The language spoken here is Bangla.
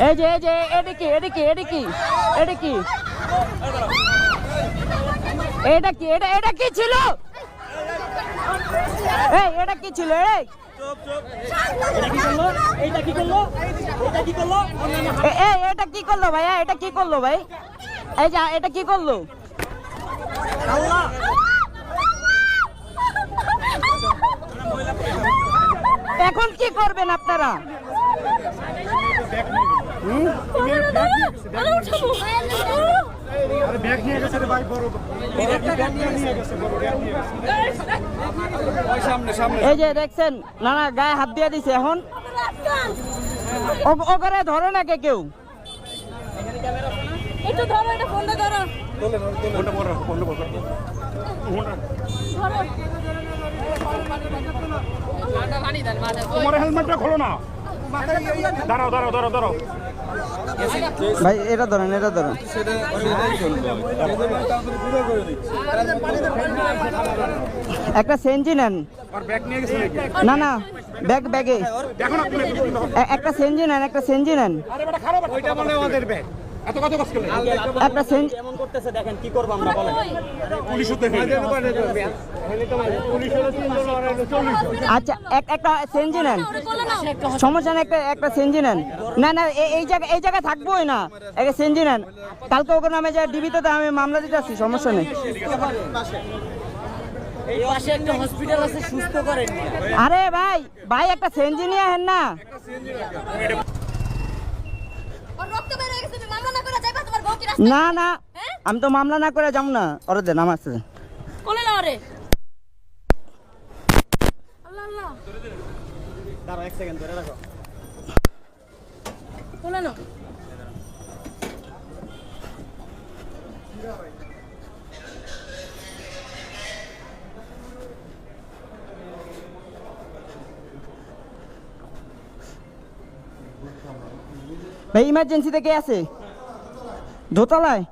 এই যে এই যে এটা কি এটা কি এটা কি এটা কি এটা কি এটা এটা কি ছিল? এই এটা কি ছিল? এই। এইটা কি করল? এটা কি করল? এ- এই এটা কি করল ভাইয়া এটা কি করল ভাই? এই যে এটা কি করল? এখন কি করবেন আপনারা? এই যে দেখছেন না না গায়ে হাত দিয়ে দিছে এখন। ও- ওখানে ধরে না কে কেউ? একটু ধরো এটা ফোনটা ধরো। তোমার হেলমেটটা খোলো না। দাঁড়াও দাঁড়াও দাঁড়াও দাঁড়াও। ভাই, এটা ধরেন এটা ধরেন। একটা সেঞ্জি নেন। না না, ব্যাগ, ব্যাগে। একটা সেঞ্জি নেন, একটা সেঞ্জি নেন। একটা সেঞ্জি এমন করতেছে দেখেন কি করব আমরা বলেন। পুলিশ আচ্ছা একটা সেঞ্জি নেন। সমস্যা নেই একটা একটা নেন। না না এই জায়গা এই জায়গায় থাকবোই না। একটা নেন। কালকে ওকে নামে যা ডিবিতে তো আমি মামলা দিতে আসছি সমস্যা নেই। এই পাশে একটা হসপিটাল আছে সুস্থ করেন আরে ভাই ভাই একটা নিয়ে হেন না। না না। আমি তো মামলা না করে যাব না। ওরে দেন আমার সাথে কোলে না রে। আল্লাহ আল্লাহ। দাঁড়াও এক সেকেন্ড ধরে রাখো। কোলে না ভাই ইমার্জেন্সিতে কে আছে? দোতলায়